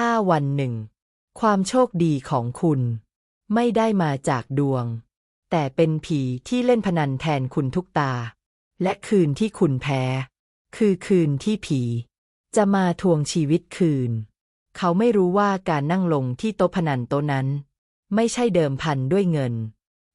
ถ้าวันหนึ่ง ความโชคดีของคุณ ไม่ได้มาจากดวง แต่เป็นผีที่เล่นพนันแทนคุณทุกตา และคืนที่คุณแพ้ คือคืนที่ผี จะมาทวงชีวิตคืน เขาไม่รู้ว่าการนั่งลงที่โต๊ะพนันโต๊ะนั้น ไม่ใช่เดิมพันด้วยเงิน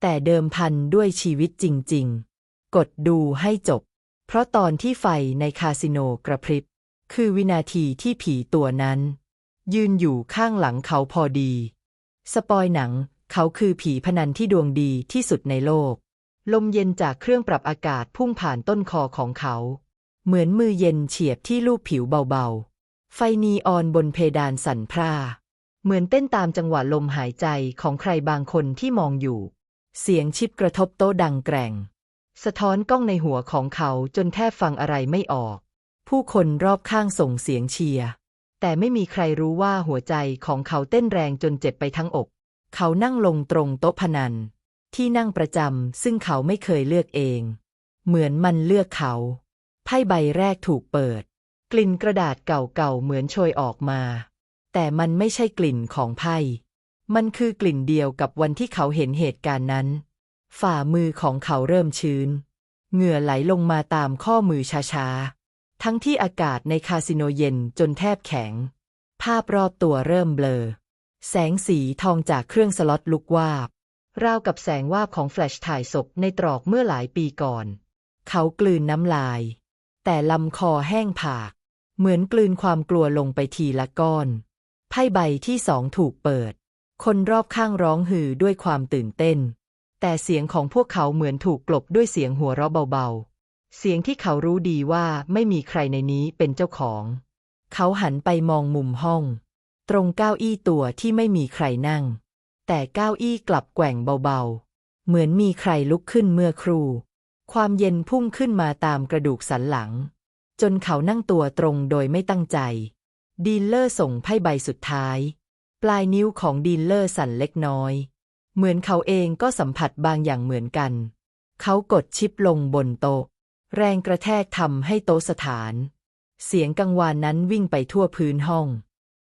แต่เดิมพันด้วยชีวิตจริง ๆ กดดูให้จบ เพราะตอนที่ไฟในคาสิโนกระพริบคือวินาทีที่ผีตัวนั้น ยืนอยู่ข้างหลังเขาพอดี สปอยหนัง เขาคือผีพนันที่ดวงดีที่สุดในโลก ลมเย็นจากเครื่องปรับอากาศพุ่งผ่านต้นคอของเขา เหมือนมือเย็นเฉียบที่ลูบผิวเบาๆ ไฟนีออนบนเพดานสั่นพร่า เหมือนเต้นตามจังหวะลมหายใจของใครบางคนที่มองอยู่ เสียงชิปกระทบโต๊ะดังแกร่ง สะท้อนกล้องในหัวของเขาจนแทบฟังอะไรไม่ออก ผู้คนรอบข้างส่งเสียงเชียร์ แต่ไม่มีใครรู้ว่าหัวใจของเขาเต้นแรงจนเจ็บไปทั้งอก เขานั่งลงตรงโต๊ะพนัน ที่นั่งประจำซึ่งเขาไม่เคยเลือกเอง เหมือนมันเลือกเขา ไพ่ใบแรกถูกเปิด กลิ่นกระดาษเก่าๆเหมือนโชยออกมา แต่มันไม่ใช่กลิ่นของไพ่ มันคือกลิ่นเดียวกับวันที่เขาเห็นเหตุการณ์นั้น ฝ่ามือของเขาเริ่มชื้น เหงื่อไหลลงมาตามข้อมือช้าๆ ทั้งที่อากาศในคาสิโนเย็นจนแทบแข็ง ภาพรอบตัวเริ่มเบลอ แสงสีทองจากเครื่องสล็อตลุกวาบ ราวกับแสงวาบของแฟลชถ่ายศพในตรอกเมื่อหลายปีก่อน เขากลืนน้ำลาย แต่ลำคอแห้งผาก เหมือนกลืนความกลัวลงไปทีละก้อน ไพ่ใบที่สองถูกเปิด คนรอบข้างร้องฮือด้วยความตื่นเต้น แต่เสียงของพวกเขาเหมือนถูกกลบด้วยเสียงหัวเราะเบาๆ เสียงที่เขารู้ดีว่าไม่มีใครในนี้เป็นเจ้าของ เขาหันไปมองมุมห้อง ตรงเก้าอี้ตัวที่ไม่มีใครนั่ง แต่เก้าอี้กลับแกว่งเบาๆ เหมือนมีใครลุกขึ้นเมื่อครู่ ความเย็นพุ่งขึ้นมาตามกระดูกสันหลัง จนเขานั่งตัวตรงโดยไม่ตั้งใจ ดีลเลอร์ส่งไพ่ใบสุดท้าย ปลายนิ้วของดีลเลอร์สั่นเล็กน้อย เหมือนเขาเองก็สัมผัสบางอย่างเหมือนกัน เขากดชิปลงบนโต๊ะ แรงกระแทกทำให้โต๊ะสถาน เสียงกังวานนั้นวิ่งไปทั่วพื้นห้อง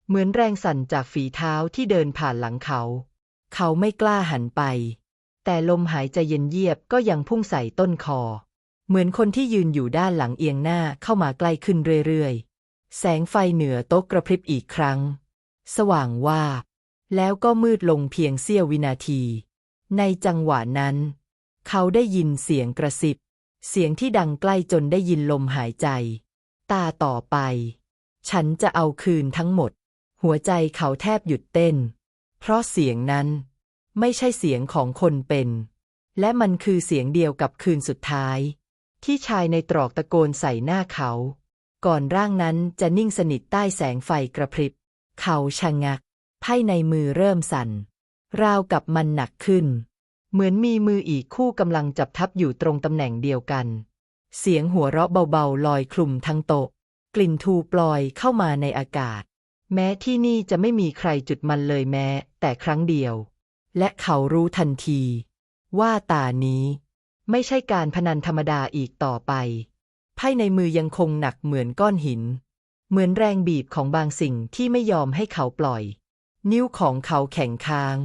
เหมือนแรงสั่นจากฝีเท้าที่เดินผ่านหลังเขา เขาไม่กล้าหันไป แต่ลมหายใจเย็นเยียบก็ยังพุ่งใส่ต้นคอ เหมือนคนที่ยืนอยู่ด้านหลังเอียงหน้าเข้ามาใกล้ขึ้นเรื่อยๆ แสงไฟเหนือโต๊ะกระพริบอีกครั้ง สว่างว่า แล้วก็มืดลงเพียงเสี้ยววินาที ในจังหวะนั้น เขาได้ยินเสียงกระซิบ เสียงที่ดังใกล้จนได้ยินลมหายใจ ตาต่อไป ฉันจะเอาคืนทั้งหมด หัวใจเขาแทบหยุดเต้น เพราะเสียงนั้นไม่ใช่เสียงของคนเป็น และมันคือเสียงเดียวกับคืนสุดท้าย ที่ชายในตรอกตะโกนใส่หน้าเขา ก่อนร่างนั้นจะนิ่งสนิทใต้แสงไฟกระพริบ เขาชะงัก ไพ่ในมือเริ่มสั่น ราวกับมันหนักขึ้น เหมือนมีมืออีกคู่กำลังจับทับอยู่ตรงตำแหน่งเดียวกัน เสียงหัวเราะเบาๆ ลอยคลุมทั้งโต๊ะ กลิ่นทูปลอยเข้ามาในอากาศ แม้ที่นี่จะไม่มีใครจุดมันเลยแม้ แต่ครั้งเดียว และเขารู้ทันที ว่าตานี้ ไม่ใช่การพนันธรรมดาอีกต่อไป ไพ่ในมือยังคงหนักเหมือนก้อนหิน เหมือนแรงบีบของบางสิ่งที่ไม่ยอมให้เขาปล่อย นิ้วของเขาแข็งค้าง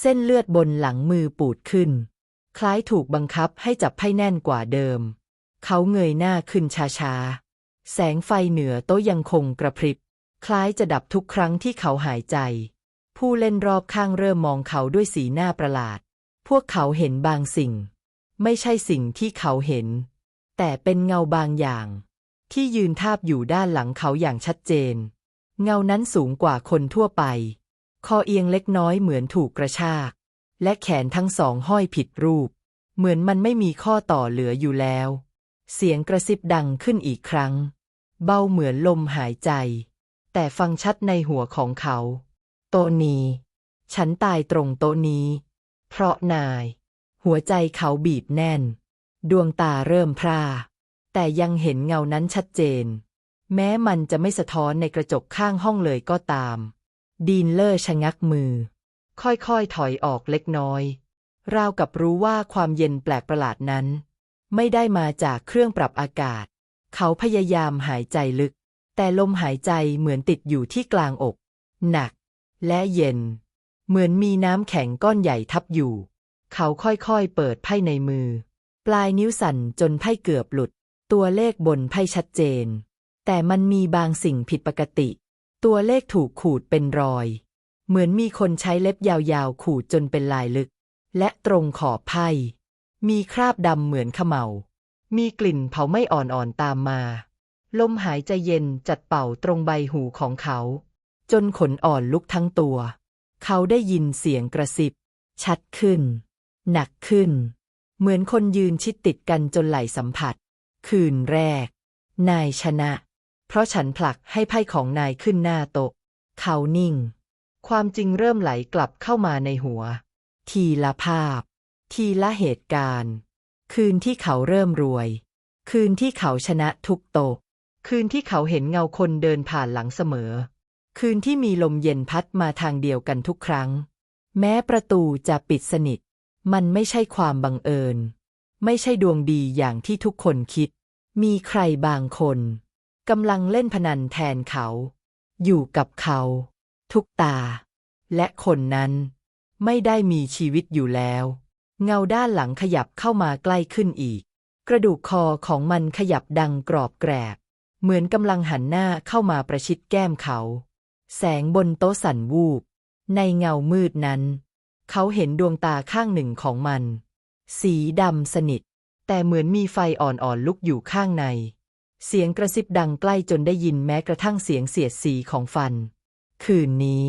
เส้นเลือดบนหลังมือปูดขึ้น คล้ายถูกบังคับให้จับไพ่แน่นกว่าเดิม เขาเงยหน้าขึ้นช้าๆ แสงไฟเหนือโต๊ะยังคงกระพริบ คล้ายจะดับทุกครั้งที่เขาหายใจ ผู้เล่นรอบข้างเริ่มมองเขาด้วยสีหน้าประหลาด พวกเขาเห็นบางสิ่ง ไม่ใช่สิ่งที่เขาเห็น แต่เป็นเงาบางอย่าง ที่ยืนทาบอยู่ด้านหลังเขาอย่างชัดเจน เงานั้นสูงกว่าคนทั่วไป คอเอียงเล็กน้อยเหมือนถูกกระชาก และแขนทั้งสองห้อยผิดรูป เหมือนมันไม่มีข้อต่อเหลืออยู่แล้ว เสียงกระซิบดังขึ้นอีกครั้ง เบาเหมือนลมหายใจ แต่ฟังชัดในหัวของเขา โตนีฉันตายตรงโตนี้ เพราะนาย หัวใจเขาบีบแน่น ดวงตาเริ่มพร่า แต่ยังเห็นเงานั้นชัดเจน แม้มันจะไม่สะท้อนในกระจกข้างห้องเลยก็ตาม ดีนเลอร์ชะงักมือ ค่อยๆ ถอยออกเล็กน้อย ราวกับรู้ว่าความเย็นแปลกประหลาดนั้น ไม่ได้มาจากเครื่องปรับอากาศ เขาพยายามหายใจลึก แต่ลมหายใจเหมือนติดอยู่ที่กลางอก หนัก และเย็น เหมือนมีน้ำแข็งก้อนใหญ่ทับอยู่ เขาค่อยๆ เปิดไพ่ในมือ ปลายนิ้วสั่นจนไพ่เกือบหลุด ตัวเลขบนไพ่ชัดเจน แต่มันมีบางสิ่งผิดปกติ ตัวเลขถูกขูดเป็นรอย เหมือนมีคนใช้เล็บยาวๆ ขูดจนเป็นลายลึก และตรงขอบไพ่ มีคราบดำเหมือนเขมเามีกลิ่นเผาไม้อ่อนๆตามมา ลมหายใจเย็นจัดเป่าตรงใบหูของเขา จนขนอ่อนลุกทั้งตัว เขาได้ยินเสียงกระซิบ ชัดขึ้น หนักขึ้น เหมือนคนยืนชิดติดกันจนไหลสัมผัส คืนแรก นายชนะ เพราะฉันผลักให้ไพ่ของนายขึ้นหน้าโต๊ะ เขานิ่ง ความจริงเริ่มไหลกลับเข้ามาในหัว ทีละภาพ ทีละเหตุการณ์ คืนที่เขาเริ่มรวย คืนที่เขาชนะทุกโต๊ะ คืนที่เขาเห็นเงาคนเดินผ่านหลังเสมอ คืนที่มีลมเย็นพัดมาทางเดียวกันทุกครั้ง แม้ประตูจะปิดสนิท มันไม่ใช่ความบังเอิญ ไม่ใช่ดวงดีอย่างที่ทุกคนคิด มีใครบางคน กำลังเล่นพนันแทนเขา อยู่กับเขา ทุกตา และคนนั้น ไม่ได้มีชีวิตอยู่แล้ว เงาด้านหลังขยับเข้ามาใกล้ขึ้นอีก กระดูกคอของมันขยับดังกรอบแกรบ เหมือนกำลังหันหน้าเข้ามาประชิดแก้มเขา แสงบนโต๊ะสั่นวูบ ในเงามืดนั้น เขาเห็นดวงตาข้างหนึ่งของมัน สีดำสนิท แต่เหมือนมีไฟอ่อนๆลุกอยู่ข้างใน เสียงกระซิบดังใกล้จนได้ยินแม้กระทั่งเสียงเสียดสีของฟัน คืนนี้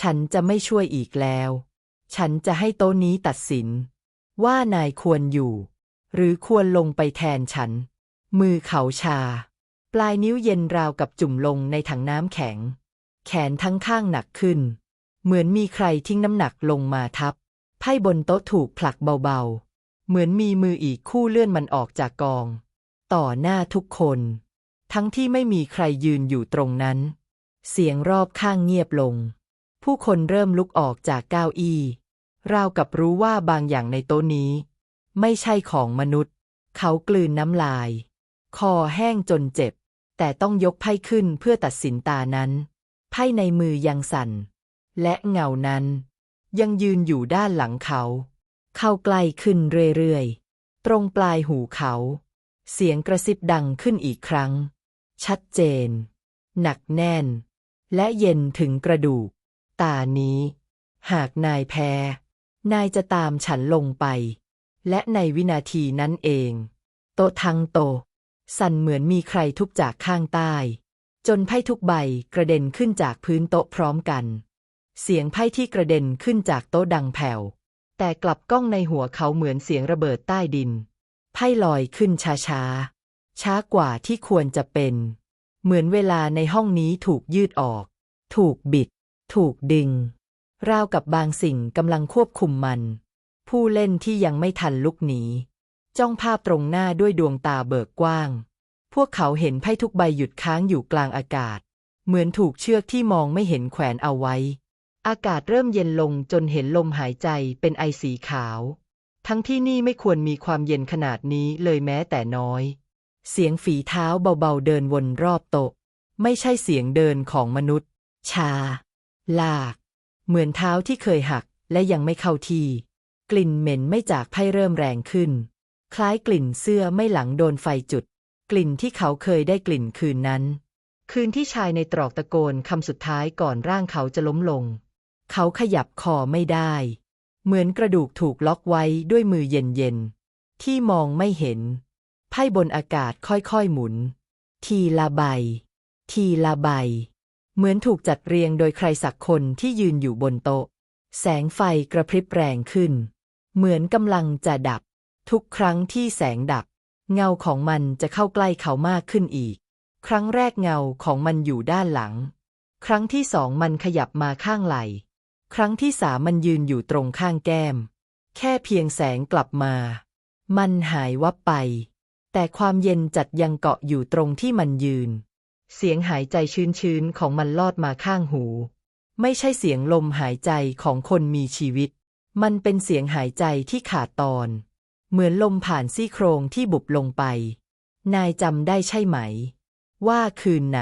ฉันจะไม่ช่วยอีกแล้ว ฉันจะให้โต๊ะนี้ตัดสิน ว่านายควรอยู่ หรือควรลงไปแทนฉัน มือเขาชา ปลายนิ้วเย็นราวกับจุ่มลงในถังน้ำแข็ง แขนทั้งข้างหนักขึ้น เหมือนมีใครทิ้งน้ำหนักลงมาทับ ไพ่บนโต๊ะถูกผลักเบาๆ เหมือนมีมืออีกคู่เลื่อนมันออกจากกอง ต่อหน้าทุกคน ทั้งที่ไม่มีใครยืนอยู่ตรงนั้น เสียงรอบข้างเงียบลง ผู้คนเริ่มลุกออกจากเก้าอี้ราวกับรู้ว่าบางอย่างในโต๊ะนี้ ไม่ใช่ของมนุษย์ เขากลืนน้ำลาย คอแห้งจนเจ็บ แต่ต้องยกไพ่ขึ้นเพื่อตัดสินตานั้น ไพ่ในมือยังสั่น และเงานั้น ยังยืนอยู่ด้านหลังเขา เข้าใกล้ขึ้นเรื่อยๆ ตรงปลายหูเขา เสียงกระซิบดังขึ้นอีกครั้ง ชัดเจน หนักแน่น และเย็นถึงกระดูก ตานี้ หากนายแพ้ นายจะตามฉันลงไป และในวินาทีนั้นเอง โตทั้งโต สั่นเหมือนมีใครทุบจากข้างใต้ จนไพ่ทุกใบกระเด็นขึ้นจากพื้นโต๊ะพร้อมกัน เสียงไพ่ที่กระเด็นขึ้นจากโต๊ะดังแผ่วแต่กลับก้องในหัวเขาเหมือนเสียงระเบิดใต้ดิน พ่ลอยขึ้นช้าช้าๆช้ากว่าที่ควรจะเป็น เหมือนเวลาในห้องนี้ถูกยืดออก ถูกบิด ถูกดึง ราวกับบางสิ่งกำลังควบคุมมัน ผู้เล่นที่ยังไม่ทันลุกหนีจ้องภาพตรงหน้าด้วยดวงตาเบิกกว้าง พวกเขาเห็นไพ่ทุกใบหยุดค้างอยู่กลางอากาศ เหมือนถูกเชือกที่มองไม่เห็นแขวนเอาไว้ อากาศเริ่มเย็นลงจนเห็นลมหายใจเป็นไอสีขาว ทั้งที่นี่ไม่ควรมีความเย็นขนาดนี้เลยแม้แต่น้อย เสียงฝีเท้าเบาๆเดินวนรอบโต๊ะ ไม่ใช่เสียงเดินของมนุษย์ ชา ลาก เหมือนเท้าที่เคยหักและยังไม่เข้าที่ กลิ่นเหม็นไม่จากไพ่เริ่มแรงขึ้น คล้ายกลิ่นเสื้อไม่หลังโดนไฟจุด กลิ่นที่เขาเคยได้กลิ่นคืนนั้น คืนที่ชายในตรอกตะโกนคำสุดท้ายก่อนร่างเขาจะล้มลง เขาขยับคอไม่ได้ เหมือนกระดูกถูกล็อกไว้ด้วยมือเย็นๆ ที่มองไม่เห็น ไพ่บนอากาศค่อยๆหมุน ทีละใบ ทีละใบ เหมือนถูกจัดเรียงโดยใครสักคนที่ยืนอยู่บนโต๊ะ แสงไฟกระพริบแรงขึ้น เหมือนกำลังจะดับ ทุกครั้งที่แสงดับ เงาของมันจะเข้าใกล้เขามากขึ้นอีก ครั้งแรกเงาของมันอยู่ด้านหลัง ครั้งที่สองมันขยับมาข้างไหล่ ครั้งที่สามมันยืนอยู่ตรงข้างแก้ม แค่เพียงแสงกลับมา มันหายวับไป แต่ความเย็นจัดยังเกาะอยู่ตรงที่มันยืน เสียงหายใจชื้นๆของมันลอดมาข้างหู ไม่ใช่เสียงลมหายใจของคนมีชีวิต มันเป็นเสียงหายใจที่ขาดตอน เหมือนลมผ่านซี่โครงที่บุบลงไป นายจำได้ใช่ไหม ว่าคืนไหน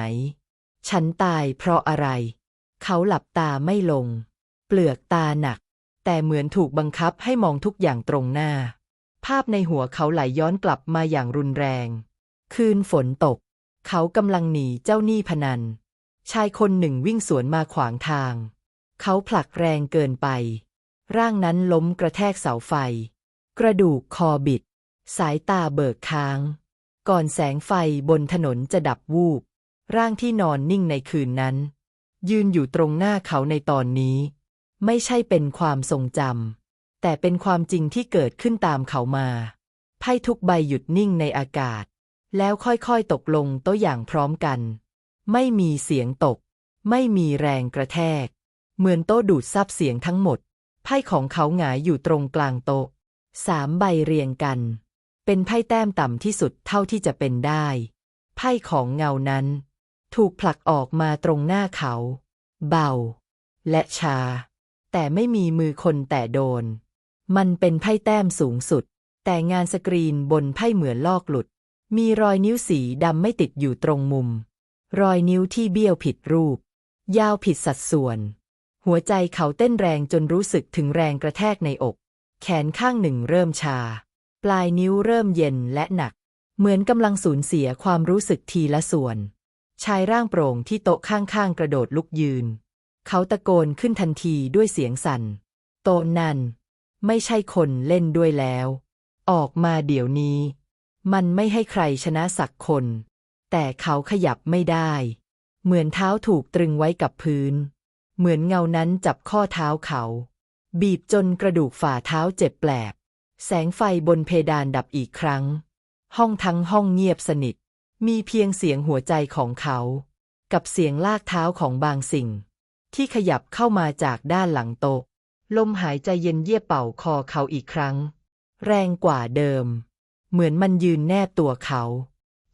ฉันตายเพราะอะไร เขาหลับตาไม่ลง เปลือกตาหนัก แต่เหมือนถูกบังคับให้มองทุกอย่างตรงหน้า ภาพในหัวเขาไหลย้อนกลับมาอย่างรุนแรง คืนฝนตก เขากำลังหนีเจ้าหนี้พนัน ชายคนหนึ่งวิ่งสวนมาขวางทาง เขาผลักแรงเกินไป ร่างนั้นล้มกระแทกเสาไฟ กระดูกคอบิด สายตาเบิกค้าง ก่อนแสงไฟบนถนนจะดับวูบ ร่างที่นอนนิ่งในคืนนั้น ยืนอยู่ตรงหน้าเขาในตอนนี้ ไม่ใช่เป็นความทรงจำแต่เป็นความจริงที่เกิดขึ้นตามเขามาไพ่ทุกใบหยุดนิ่งในอากาศ แล้วค่อยๆตกลงโต๊ะอย่างพร้อมกัน ไม่มีเสียงตก ไม่มีแรงกระแทก เหมือนโต๊ะดูดซับเสียงทั้งหมดไพ่ของเขาหงายอยู่ตรงกลางโต๊ะสามใบเรียงกัน เป็นไพ่แต้มต่ำที่สุดเท่าที่จะเป็นได้ ไพ่ของเงานั้น ถูกผลักออกมาตรงหน้าเขา เบา และชา แต่ไม่มีมือคนแต่โดน มันเป็นไพ่แต้มสูงสุด แต่งานสกรีนบนไพ่เหมือนลอกหลุด มีรอยนิ้วสีดำไม่ติดอยู่ตรงมุม รอยนิ้วที่เบี้ยวผิดรูป ยาวผิดสัดส่วน หัวใจเขาเต้นแรงจนรู้สึกถึงแรงกระแทกในอก แขนข้างหนึ่งเริ่มชา ปลายนิ้วเริ่มเย็นและหนัก เหมือนกำลังสูญเสียความรู้สึกทีละส่วน ชายร่างโปร่งที่โต๊ะข้างๆกระโดดลุกยืน เขาตะโกนขึ้นทันทีด้วยเสียงสั่น โตนั่น ไม่ใช่คนเล่นด้วยแล้ว ออกมาเดี๋ยวนี้ มันไม่ให้ใครชนะสักคน แต่เขาขยับไม่ได้ เหมือนเท้าถูกตรึงไว้กับพื้น เหมือนเงานั้นจับข้อเท้าเขา บีบจนกระดูกฝ่าเท้าเจ็บแปลบ แสงไฟบนเพดานดับอีกครั้ง ห้องทั้งห้องเงียบสนิท มีเพียงเสียงหัวใจของเขา กับเสียงลากเท้าของบางสิ่ง ที่ขยับเข้ามาจากด้านหลังโต๊ะ ลมหายใจเย็นเยี่ยเป่าคอเขาอีกครั้ง แรงกว่าเดิม เหมือนมันยืนแนบตัวเขา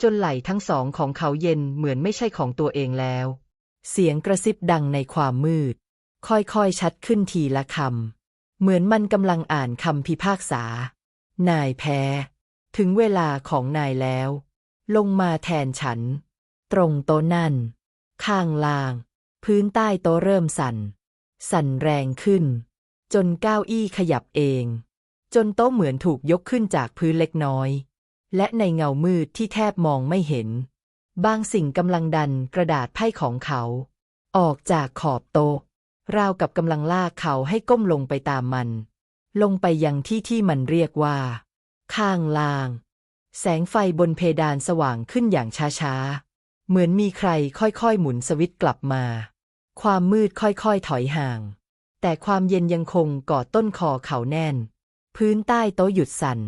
จนไหล่ทั้งสองของเขาเย็นเหมือนไม่ใช่ของตัวเองแล้ว เสียงกระซิบดังในความมืด ค่อยๆชัดขึ้นทีละคำ เหมือนมันกำลังอ่านคำพิพากษา นายแพ้ ถึงเวลาของนายแล้ว ลงมาแทนฉัน ตรงโต๊ะนั่น ข้างล่าง พื้นใต้โต๊ะเริ่มสั่น สั่นแรงขึ้น จนเก้าอี้ขยับเอง จนโต๊ะเหมือนถูกยกขึ้นจากพื้นเล็กน้อย และในเงามืดที่แทบมองไม่เห็น บางสิ่งกำลังดันกระดาษไพ่ของเขา ออกจากขอบโต๊ะราวกับกำลังลากเขาให้ก้มลงไปตามมัน ลงไปยังที่ที่มันเรียกว่า ข้างล่าง แสงไฟบนเพดานสว่างขึ้นอย่างช้าๆ เหมือนมีใครค่อยๆหมุนสวิตช์กลับมา ความมืดค่อยๆถอยห่าง แต่ความเย็นยังคงกอดต้นคอเขาแน่น พื้นใต้โต๊ะหยุดสั่น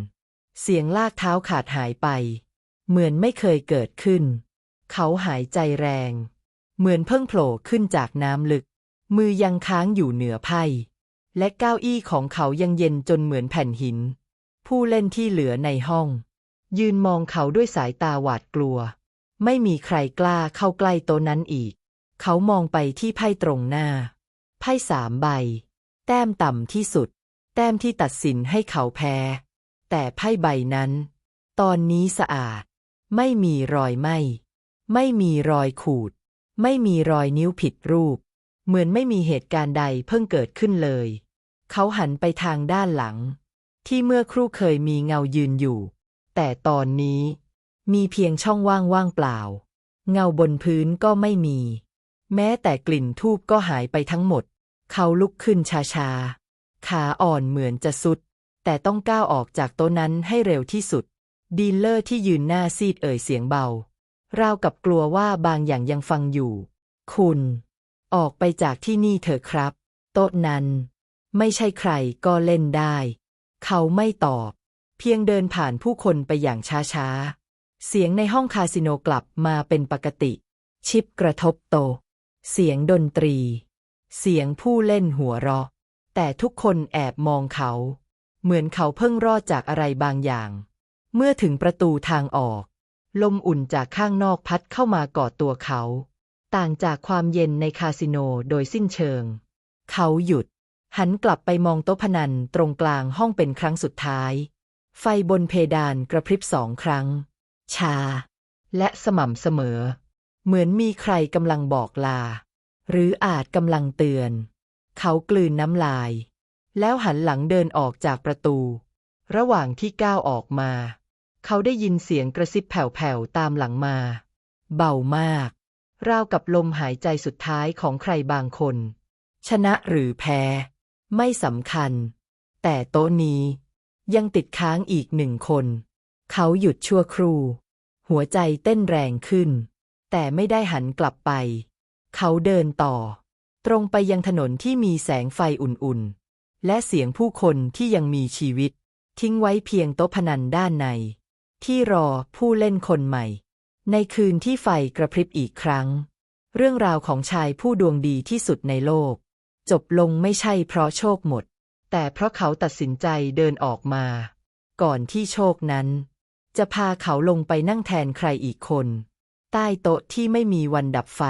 เสียงลากเท้าขาดหายไป เหมือนไม่เคยเกิดขึ้น เขาหายใจแรง เหมือนเพิ่งโผล่ขึ้นจากน้ำลึก มือยังค้างอยู่เหนือไพ่ และเก้าอี้ของเขายังเย็นจนเหมือนแผ่นหิน ผู้เล่นที่เหลือในห้อง ยืนมองเขาด้วยสายตาหวาดกลัว ไม่มีใครกล้าเข้าใกล้โต๊ะนั้นอีก เขามองไปที่ไพ่ตรงหน้า ไพ่สามใบ แต้มต่ำที่สุด แต้มที่ตัดสินให้เขาแพ้ แต่ไพ่ใบนั้น ตอนนี้สะอาด ไม่มีรอยไหมไม่มีรอยขูด ไม่มีรอยนิ้วผิดรูป เหมือนไม่มีเหตุการณ์ใดเพิ่งเกิดขึ้นเลย เขาหันไปทางด้านหลัง ที่เมื่อครู่เคยมีเงายืนอยู่ แต่ตอนนี้มีเพียงช่องว่างว่างเปล่า เงาบนพื้นก็ไม่มี แม้แต่กลิ่นทูบก็หายไปทั้งหมด เขาลุกขึ้นช้าๆ ขาอ่อนเหมือนจะสุด แต่ต้องก้าวออกจากโต๊ะนั้นให้เร็วที่สุด ดีลเลอร์ที่ยืนหน้าซีดเอ่ยเสียงเบา ราวกับกลัวว่าบางอย่างยังฟังอยู่ คุณ ออกไปจากที่นี่เถอะครับ โต๊ะนั้น ไม่ใช่ใครก็เล่นได้ เขาไม่ตอบ เพียงเดินผ่านผู้คนไปอย่างช้าๆ เสียงในห้องคาสิโนกลับมาเป็นปกติ ชิปกระทบโต เสียงดนตรี เสียงผู้เล่นหัวเราะ แต่ทุกคนแอบมองเขา เหมือนเขาเพิ่งรอดจากอะไรบางอย่าง เมื่อถึงประตูทางออก ลมอุ่นจากข้างนอกพัดเข้ามากอดตัวเขา ต่างจากความเย็นในคาสิโนโดยสิ้นเชิง เขาหยุด หันกลับไปมองโต๊ะพนันตรงกลางห้องเป็นครั้งสุดท้าย ไฟบนเพดานกระพริบสองครั้ง ชา และสม่ำเสมอ เหมือนมีใครกำลังบอกลา หรืออาจกำลังเตือน เขากลืนน้ำลาย แล้วหันหลังเดินออกจากประตู ระหว่างที่ก้าวออกมา เขาได้ยินเสียงกระซิบแผ่วๆตามหลังมา เบามาก ราวกับลมหายใจสุดท้ายของใครบางคน ชนะหรือแพ้ ไม่สำคัญ แต่โต๊ะนี้ ยังติดค้างอีกหนึ่งคน เขาหยุดชั่วครู่ หัวใจเต้นแรงขึ้น แต่ไม่ได้หันกลับไป เขาเดินต่อ ตรงไปยังถนนที่มีแสงไฟอุ่นๆ และเสียงผู้คนที่ยังมีชีวิต ทิ้งไว้เพียงโต๊ะพนันด้านใน ที่รอผู้เล่นคนใหม่ ในคืนที่ไฟกระพริบอีกครั้ง เรื่องราวของชายผู้ดวงดีที่สุดในโลก จบลงไม่ใช่เพราะโชคหมด แต่เพราะเขาตัดสินใจเดินออกมา ก่อนที่โชคนั้น จะพาเขาลงไปนั่งแทนใครอีกคน ใต้โต๊ะที่ไม่มีวันดับไฟ